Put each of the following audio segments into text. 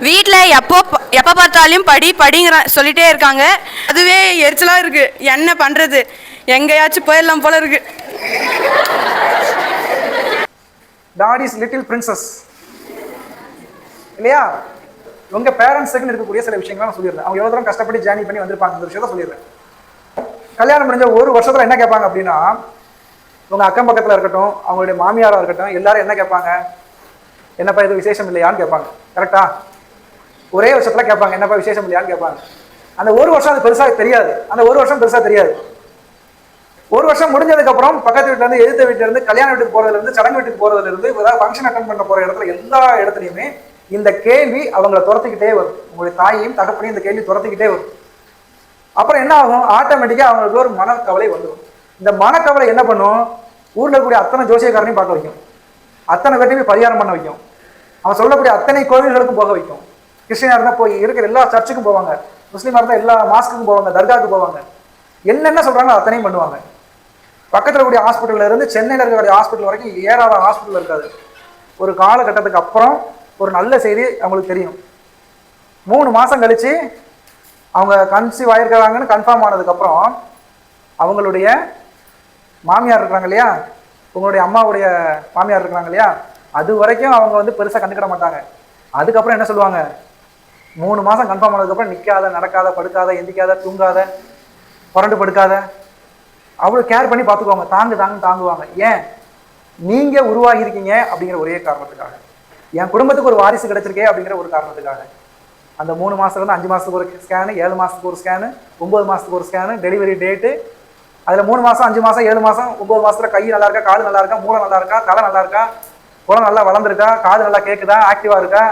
வீட்டில் எப்போ ப- எப்போ பார்த்தாலும் படி படிங்கிற சொல்லிட்டே இருக்காங்க. அதுவே எரிச்சலாக இருக்கு. என்ன பண்ணுறது எங்கேயாச்சும் போயிடலாம் போல இருக்கு. டாடிஸ் லிட்டில் பிரின்சஸ் இல்லையா? உங்க பேரண்ட்ஸுக்குன்னு இருக்கக்கூடிய சில விஷயங்கள் நான் சொல்லிடுறேன். அவங்க எவ்வளவு தூரம் கஷ்டப்பட்டு ஜேர்னி பண்ணி வந்திருப்பாங்க இந்த விஷயத்த சொல்லிடுறேன். கல்யாணம் முடிஞ்ச ஒரு வருஷத்துல என்ன கேட்பாங்க அப்படின்னா உங்க அக்கம் பக்கத்துல இருக்கட்டும் அவங்களுடைய மாமியாரா இருக்கட்டும் எல்லாரும் என்ன கேட்பாங்க? என்னப்பா இது விசேஷம் இல்லையான்னு கேட்பாங்க. கரெக்டா ஒரே வருஷத்துல கேட்பாங்க என்னப்பா விசேஷம் இல்லையான்னு கேட்பாங்க. அந்த ஒரு வருஷம் அது பெருசாக தெரியாது. அந்த ஒரு வருஷம் பெருசாக தெரியாது. ஒரு வருஷம் முடிஞ்சதுக்கப்புறம் பக்கத்து வீட்ல இருந்து எழுத்த வீட்டுல இருந்து கல்யாண வீட்டுக்கு போகிறதுலேருந்து சடங்கு வீட்டுக்கு போகிறதுலேருந்து ஏதாவது ஃபங்க்ஷன் அட்டன் பண்ண போற இடத்துல எல்லா இடத்துலையுமே இந்த கேள்வி அவங்கள துரத்துக்கிட்டே வரும். உங்களுடைய தாயையும் தகப்பனையும் இந்த கேள்வி துரத்துக்கிட்டே வரும். அப்புறம் என்ன ஆகும்? ஆட்டோமேட்டிக்காக அவங்களுக்கு ஒரு மனக்கவலை வந்துடும் இந்த மனக்கவலை என்ன பண்ணும்? ஊரில் இருக்கக்கூடிய அத்தனை ஜோசியக்காரனையும் பார்க்க வைக்கும். அத்தனை பேர்ட்டையும் பரிகாரம் பண்ண வைக்கும். அவன் சொல்லக்கூடிய அத்தனை கோவில்களுக்கும் போக வைக்கும். கிறிஸ்டினா இருந்தால் போய் இருக்கிற எல்லா சர்ச்சுக்கும் போவாங்க. முஸ்லீமாக இருந்தால் எல்லா மாஸ்க்குக்கும் போவாங்க தர்காவுக்கு போவாங்க. என்னென்ன சொல்கிறாங்க அத்தனையும் பண்ணுவாங்க. பக்கத்தில் கூடிய ஹாஸ்பிட்டல்ல இருந்து சென்னையில் இருக்கக்கூடிய ஹாஸ்பிட்டல் வரைக்கும் ஏறாத ஹாஸ்பிட்டல் இருக்காது. ஒரு காலகட்டத்துக்கு அப்புறம் ஒரு நல்ல செய்தி அவங்களுக்கு தெரியும். மூணு மாதம் கழித்து அவங்க கன்சீவ் ஆயிருக்கிறாங்கன்னு கன்ஃபார்ம் ஆனதுக்கப்புறம் அவங்களுடைய மாமியார் இருக்கிறாங்க இல்லையா? உங்களுடைய அம்மாவுடைய மாமியார் இருக்கிறாங்க இல்லையா? அது வரைக்கும் அவங்க வந்து பெருசாக கண்டுக்கிட மாட்டாங்க. அதுக்கப்புறம் என்ன சொல்லுவாங்க? மூணு மாதம் கன்ஃபார்ம் ஆனதுக்கப்புறம் நிற்காத நடக்காத படுக்காத எந்திக்காத தூங்காத புரண்டு படுக்காத. அவ்வளோ கேர் பண்ணி பார்த்துக்குவாங்க. தாங்கு தாங்க தாங்குவாங்க. ஏன்? நீங்கள் உருவாகியிருக்கீங்க அப்படிங்கிற ஒரே காரணத்துக்காக. என் குடும்பத்துக்கு ஒரு வாரிசு கிடைச்சிருக்கே அப்படிங்கிற ஒரு காரணத்துக்காக. அந்த மூணு மாதத்துலேருந்து அஞ்சு மாதத்துக்கு ஒரு ஸ்கேனு ஏழு மாதத்துக்கு ஒரு ஸ்கேனு ஒம்பது மாதத்துக்கு ஒரு ஸ்கேனு டெலிவரி டேட்டு அதில் மூணு மாதம் அஞ்சு மாதம் ஏழு மாதம் ஒம்பது மாதத்தில் கை நல்லா இருக்கா கால் நல்லா இருக்கா மூளை நல்லா இருக்கா தலை நல்லா இருக்கா குளம் நல்லா வளர்ந்துருக்கா காது நல்லா கேட்குதா ஆக்டிவாக இருக்கா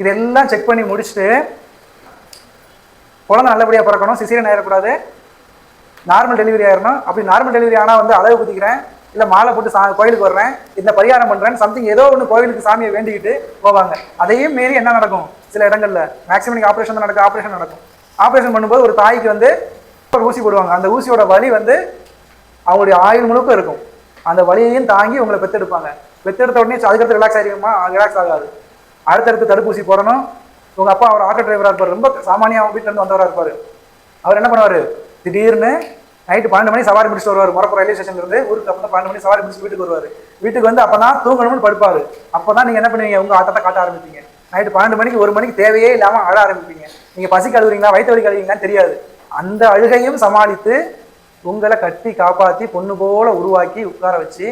இதெல்லாம் செக் பண்ணி முடிச்சுட்டு குழந்தை நல்லபடியாக பிறக்கணும் சிசிரியன் ஆயிடக்கூடாது நார்மல் டெலிவரி ஆயிடணும் அப்படி நார்மல் டெலிவரி ஆனால் வந்து அளவு குத்திக்கிறேன். இல்லை மாலை போட்டு சா கோயிலுக்கு வர்றேன். இந்த பரிகாரம் பண்ணுறேன் சம்திங் ஏதோ ஒன்று கோயிலுக்கு சாமியை வேண்டிக்கிட்டு போவாங்க. அதையும் மீறி என்ன நடக்கும்? சில இடங்களில் மேக்ஸிமம் நீங்கள் ஆப்ரேஷன் தான் நடக்கும் ஆப்ரேஷன் நடக்கும். ஆப்ரேஷன் பண்ணும்போது ஒரு தாய்க்கு வந்து ஒரு ஊசி போடுவாங்க. அந்த ஊசியோட வலி வந்து அவங்களுடைய ஆயுள் முழுக்க இருக்கும். அந்த வலியையும் தாங்கி உங்களை பெற்றெடுப்பாங்க பெற்றெடுத்த உடனே அதுக்கடுத்து ரிலாக்ஸ் ஆகிருக்குமா ரிலாக்ஸ் ஆகாது. அடுத்தடுத்து தடுப்பூசி போடணும். உங்க அப்பா அவர் ஆட்டோ டிரைவரா இருப்பார். ரொம்ப சாமானியா வீட்டுல இருந்து வந்தவரா இருப்பாரு. அவர் என்ன பண்ணுவாரு? திடீர்னு நைட்டு பன்னெண்டு மணி சவாரி முடிச்சுட்டு வருவார். மொரப்பூர் ரயில்வே ஸ்டேஷன்ல இருந்து ஊருக்கு அப்போ பன்னெண்டு மணி சவாரி முடிச்சுட்டு வீட்டுக்கு வருவார். வீட்டுக்கு வந்து அப்பதான் தூங்கணும்னு படுப்பாரு. அப்பதான் நீங்க என்ன பண்ணுவீங்க? உங்க ஆட்டத்தை காட்ட ஆரம்பிப்பீங்க. நைட்டு பன்னெண்டு மணிக்கு ஒரு மணிக்கு தேவையே இல்லாம அழ ஆரம்பிப்பீங்க. நீங்க பசிக்கு அழுகுறீங்களா வயிற்று வலி அழுகுறீங்களான்னு தெரியாது. அந்த அழுகையும் சமாளித்து உங்களை கட்டி காப்பாத்தி பொண்ணு போல உருவாக்கி உட்கார வச்சு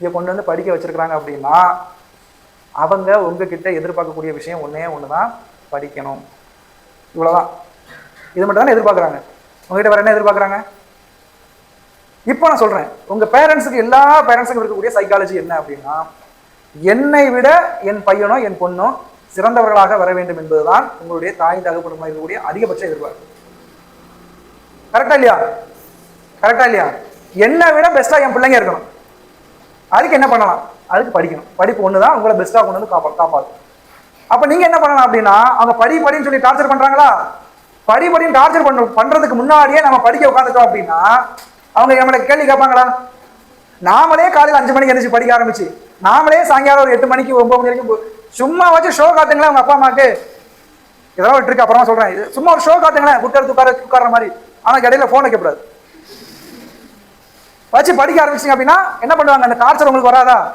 இதை கொண்டு வந்து படிக்க வச்சிருக்கிறாங்க அப்படின்னா அவங்க உங்ககிட்ட எதிர்பார்க்கக்கூடிய விஷயம் ஒன்றே ஒன்று தான் படிக்கணும். இவ்வளோதான் இது மட்டும் தானே எதிர்பார்க்குறாங்க. உங்ககிட்ட வேறு என்ன எதிர்பார்க்குறாங்க? இப்போ நான் சொல்கிறேன் உங்கள் பேரண்ட்ஸுக்கு எல்லா பேரண்ட்ஸுக்கும் இருக்கக்கூடிய சைக்காலஜி என்ன அப்படின்னா என்னை விட என் பையனோ என் பொண்ணோ சிறந்தவர்களாக வர வேண்டும் என்பதுதான் உங்களுடைய தாய் தகப்பனுமா இருக்கக்கூடிய அதிகபட்ச எதிர்பார்ப்பு. கரெக்டா இல்லையா? கரெக்டா இல்லையா? என்னை விட பெஸ்ட்டாக என் பிள்ளைங்க இருக்கணும். அதுக்கு என்ன பண்ணலாம்? அதுக்கு படிக்கணும். படிப்பு ஒன்று தான் உங்களை பெஸ்ட்டாக கொண்டு வந்து காப்பா காப்பாற்றும் அப்போ நீங்கள் என்ன பண்ணலாம் அப்படின்னா அவங்க படி படின்னு சொல்லி டார்ச்சர் பண்ணுறாங்களா படி படின்னு டார்ச்சர் பண்ண பண்ணுறதுக்கு முன்னாடியே நம்ம படிக்க உட்காந்துட்டோம் அப்படின்னா அவங்க நம்மளை கேள்வி கேட்பாங்களா? நாமளே காலையில் அஞ்சு மணிக்கு எழுந்துச்சு படிக்க ஆரம்பிச்சு நாமளே சாயங்காலம் ஒரு எட்டு மணிக்கு ஒன்பது மணி வரைக்கும் சும்மா வச்சு ஷோ காட்டுங்களேன் அவங்க அப்பா அம்மாக்கு. இதெல்லாம் ஒரு ட்ரிக் அப்புறமா சொல்கிறேன் இது சும்மா ஒரு ஷோ காட்டுங்களேன். புத்தகத்து உட்கார உட்கார மாதிரி. ஆனால் இடையில ஃபோன் வைக்கக்கூடாது வச்சு படிக்க ஆரம்பிச்சிங்க அப்படின்னா என்ன பண்ணுவாங்க? அந்த டார்ச்சர் உங்களுக்கு வராதா?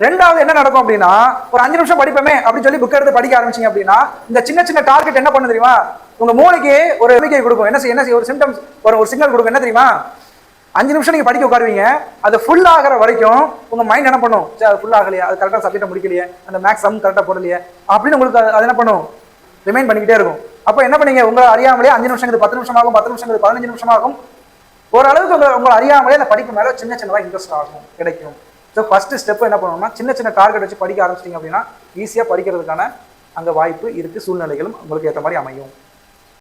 ரெண்டாவது என்ன நடக்கும் அப்படின்னா ஒரு அஞ்சு நிமிஷம் படிப்போமே அப்படின்னு சொல்லி புக் எடுத்து படிக்க ஆரம்பிச்சீங்க அப்படின்னா இந்த சின்ன சின்ன டார்கெட் என்ன பண்ண தெரியுமா? உங்க மூளைக்கு ஒரு நம்பிக்கை கொடுக்கும். என்ன செய்ய என்ன செய்ய ஒரு சிம்டம்ஸ் ஒரு ஒரு சிக்னல் கொடுக்கும். என்ன தெரியுமா? அஞ்சு நிமிஷம் நீங்க படிக்க உட்காருவீங்க. அது ஃபுல் ஆகிற வரைக்கும் உங்க மைண்ட் என்ன பண்ணும்? சரி அது ஃபுல் ஆகலையா அது கரெக்டாக சப்ஜெக்ட் முடிக்கலையே அந்த மேக்ஸ் சம் கரெக்டாக போடலையே அப்படின்னு உங்களுக்கு அது- என்ன பண்ணும்? ரிமைண்ட் பண்ணிக்கிட்டே இருக்கும். அப்போ என்ன பண்ணீங்க? உங்களை அறியாமலே அஞ்சு நிமிஷம் இது பத்து நிமிஷம் ஆகும் பத்து நிமிஷம் பதினஞ்சு நிமிஷம் ஆகும் ஓரளவுக்கு உங்களை உங்களை அறியாமலே அந்த படிப்பு மேலே சின்ன சின்னதாக இன்ட்ரெஸ்ட் ஆகும் கிடைக்கும். ஸோ ஃபஸ்ட்டு ஸ்டெப் என்ன பண்ணணும்னா சின்ன சின்ன டார்கெட் வச்சு படிக்க ஆரம்பிச்சிட்டிங்க அப்படின்னா ஈஸியாக படிக்கிறதுக்கான அங்கே வாய்ப்பு இருக்குது சூழ்நிலைகளும் உங்களுக்கு ஏற்ற மாதிரி அமையும்.